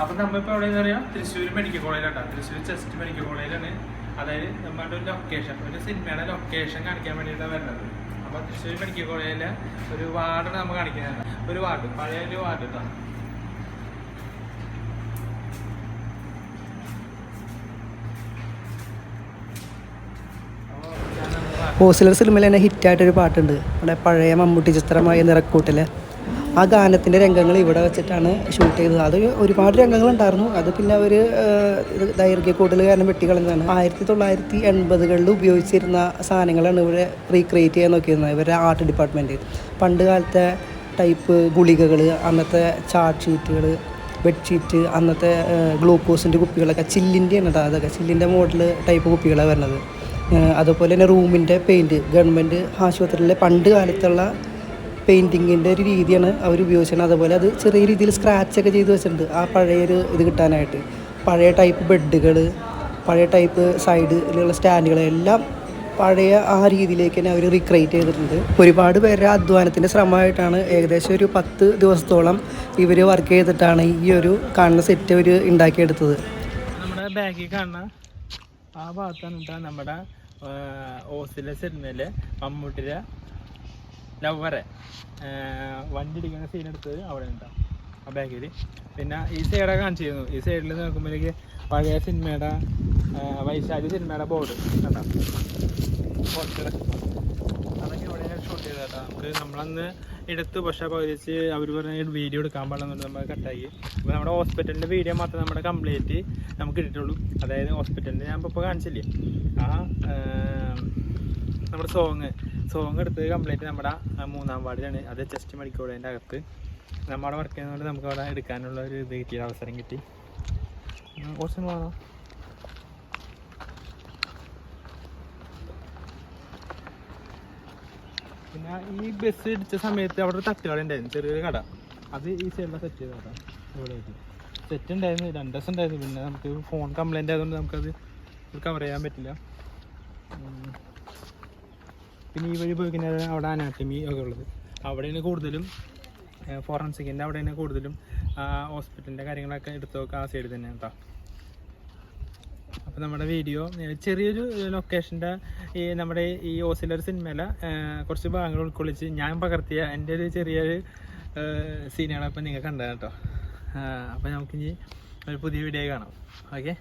അപ്പൊ നമ്മളിപ്പോ എവിടെയെന്ന് പറയാം തൃശ്ശൂർ മെഡിക്കൽ കോളേജിലാണ് തൃശ്ശൂർ ചെസ്റ്റ് മെഡിക്കൽ കോളേജിലാണ് അതായത് നമ്മുടെ ഒരു ലൊക്കേഷൻ ഒരു സിനിമയുടെ ലൊക്കേഷൻ കാണിക്കാൻ വേണ്ടിയിട്ടാണ് വരുന്നത്. അപ്പോൾ തൃശ്ശൂർ മെഡിക്കൽ കോളേജിലെ ഒരു വാർഡാണ് നമ്മൾ കാണിക്കുന്നത് ഒരു വാർഡ് പഴയ ഒരു വാർഡ് കേട്ടോ ഓ. ഓസിലർ സിനിമയിൽ തന്നെ ഹിറ്റായിട്ടൊരു പാട്ടുണ്ട്. നമ്മുടെ പഴയ മമ്മൂട്ടി ചിത്രമായ നിറക്കൂട്ടിലെ. ആ ഗാനത്തിന്റെ രംഗങ്ങൾ ഇവിടെ വെച്ചിട്ടാണ് ഷൂട്ട് ചെയ്തത്. അത് ഒരുപാട് രംഗങ്ങളുണ്ടായിരുന്നു. അത് പിന്നെ അവർ ദൈർഘ്യ കൂടുതൽ കാരണം വെട്ടിക്കളഞ്ഞതാണ്. ആയിരത്തി തൊള്ളായിരത്തി എൺപതുകളിൽ ഉപയോഗിച്ചിരുന്ന സാധനങ്ങളാണ് ഇവിടെ റീക്രിയേറ്റ് ചെയ്യാൻ നോക്കിയിരുന്നത് ഇവരുടെ ആർട്ട് ഡിപ്പാർട്ട്മെന്റ് പണ്ട് കാലത്തെ ടൈപ്പ് ഗുളികകൾ അന്നത്തെ ചാർട്ട് ഷീറ്റുകൾ ബെഡ്ഷീറ്റ് അന്നത്തെ ഗ്ലൂക്കോസിന്റെ കുപ്പികളൊക്കെ ചില്ലിന്റെയാണ് കേട്ടോ അതൊക്കെ. ചില്ലിന്റെ മോഡൽ ടൈപ്പ് കുപ്പികളാണ് വരുന്നത്. അതുപോലെ തന്നെ റൂമിന്റെ പെയിന്റ് ഗവൺമെന്റ് ആശുപത്രിയിലെ പണ്ട് കാലത്തുള്ള പെയിന്റിങ്ങിന്റെ ഒരു രീതിയാണ് അവർ ഉപയോഗിച്ചത്. അതുപോലെ അത് ചെറിയ രീതിയിൽ സ്ക്രാച്ചൊക്കെ ചെയ്ത് വെച്ചിട്ടുണ്ട്. ആ പഴയൊരു ഇത് കിട്ടാനായിട്ട്. പഴയ ടൈപ്പ് ബെഡുകൾ പഴയ ടൈപ്പ് സൈഡിലുള്ള സ്റ്റാൻഡുകൾ എല്ലാം പഴയ ആ രീതിയിലേക്ക് തന്നെ അവർ റീക്രിയേറ്റ് ചെയ്തിട്ടുണ്ട്. ഒരുപാട് പേരുടെ അധ്വാനത്തിന്റെ ശ്രമമായിട്ടാണ് ഏകദേശം ഒരു പത്ത് ദിവസത്തോളം ഇവർ വർക്ക് ചെയ്തിട്ടാണ് ഈ ഒരു കാണുന്ന സെറ്റ് അവർ ഉണ്ടാക്കിയെടുത്തത്. നമ്മുടെ ബാഗിൽ കാണുന്ന ആ ഭാഗത്താണ് നമ്മുടെ ഓസിലെ സിനിമയിലെ മമ്മൂട്ടിയുടെ ലവറെ വണ്ടി ഇടിക്കുന്ന സീൻ എടുത്തത് അവിടെ ഉണ്ടാവും ആ ബാഗിൽ പിന്നെ ഈ സൈഡൊക്കെ കാണിച്ചിരുന്നു ഈ സൈഡിൽ നോക്കുമ്പോഴേക്ക് പഴയ സിനിമയുടെ വൈശാലി സിനിമയുടെ ബോർഡ് കണ്ടോ? പോസ്റ്റർ അതൊക്കെ ഇവിടെ ഷൂട്ട് ചെയ്തത് കേട്ടോ? നമുക്ക് നമ്മളന്ന് എടുത്തു പക്ഷെ പകുതിച്ച് അവർ പറഞ്ഞ വീഡിയോ എടുക്കാൻ പാടില്ലെന്നുണ്ട്. നമ്മൾ കട്ടാക്കി അപ്പോൾ നമ്മുടെ ഹോസ്പിറ്റലിന്റെ വീഡിയോ മാത്രമേ നമ്മുടെ കംപ്ലീറ്റ് നമുക്ക് ഇട്ടിട്ടുള്ളൂ അതായത് ഹോസ്പിറ്റലിന്റെ ഞാൻ ഇപ്പോൾ കാണിച്ചില്ലേ? ആ, നമ്മുടെ സോങ് സോങ് എടുത്തത് കംപ്ലീറ്റ് നമ്മുടെ മൂന്നാം വാർഡിലാണ് അത് ചെസ്റ്റ് മെഡിക്കൽ കോളേജിന്റെ അകത്ത്. നമ്മുടെ വർക്ക് ചെയ്യുന്നതുകൊണ്ട് നമുക്ക് അവിടെ എടുക്കാനുള്ള ഒരു ഇത് കിട്ടിയ അവസരം കിട്ടി. കുറച്ച് പോകണം പിന്നെ ഈ ബസ് ഇടിച്ച സമയത്ത് അവിടെ തട്ടുകട ഉണ്ടായിരുന്നു ചെറിയൊരു കട. അത് ഈ സൈഡിലാണ് സെറ്റ് ചെയ്ത ഇവിടെ സെറ്റ് ഉണ്ടായിരുന്നു രണ്ട് ദിവസം ഉണ്ടായിരുന്നു. പിന്നെ നമുക്ക് ഫോൺ കംപ്ലൈന്റ് ആയതുകൊണ്ട് നമുക്കത് കവർ ചെയ്യാൻ പറ്റില്ല. പിന്നെ ഈ വഴി പോയി കഴിഞ്ഞാൽ അവിടെ അനാറ്റമി ഒക്കെ ഉള്ളത്. അവിടെയാണ് കൂടുതലും ഫോറൻസിക്കിന്റെ അവിടെയാണ് കൂടുതലും ഹോസ്പിറ്റലിന്റെ കാര്യങ്ങളൊക്കെ എടുത്തു നോക്കുക ആ സൈഡിൽ തന്നെ കേട്ടോ അപ്പോൾ നമ്മുടെ വീഡിയോ ചെറിയൊരു ലൊക്കേഷന്റെ ഈ നമ്മുടെ ഈ ഓസിലർ സിനിമയിലെ കുറച്ച് ഭാഗങ്ങൾ ഉൾക്കൊള്ളിച്ച് ഞാൻ പകർത്തിയ എന്റെ ഒരു ചെറിയൊരു സീനുകളപ്പം നിങ്ങൾ കണ്ടത് കേട്ടോ അപ്പോൾ നമുക്കിനി ഒരു പുതിയ വീഡിയോ കാണാം. ഓക്കെ